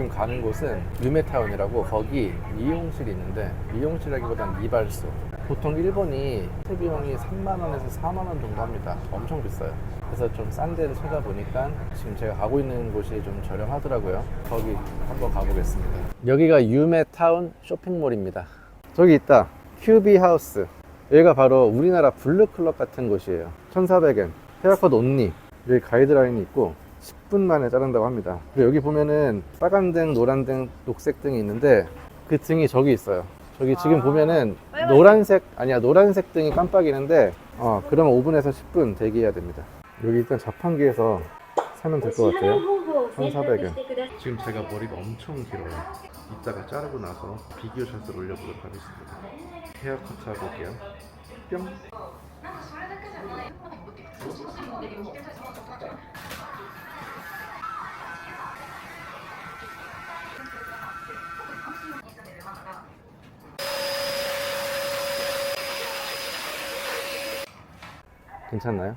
지금 가는 곳은 유메타운이라고 거기 미용실이 있는데 미용실이라기보단 이발소. 보통 일본이 세 비용이 3만 원에서 4만 원 정도 합니다. 엄청 비싸요. 그래서 좀 싼 데를 찾아보니까 지금 제가 가고 있는 곳이 좀 저렴하더라고요. 거기 한번 가보겠습니다. 여기가 유메타운 쇼핑몰입니다. 저기 있다. 큐비 하우스. 여기가 바로 우리나라 블루클럽 같은 곳이에요. 1,400엔. 헤어컷 온리. 여기 가이드라인이 있고 10분 만에 자른다고 합니다. 그리고 여기 보면은 빨간 등, 노란 등, 녹색 등이 있는데 그 등이 저기 있어요. 저기 지금 보면은 노란색 아니야 노란색 등이 깜빡이는데 어 그러면 5분에서 10분 대기해야 됩니다. 여기 일단 자판기에서 사면 될 것 같아요. 1,400엔. 지금 제가 머리가 엄청 길어요. 이따가 자르고 나서 비디오 샷을 올려보도록 하겠습니다. 헤어커트 하고 올게요. 뿅. 괜찮나요?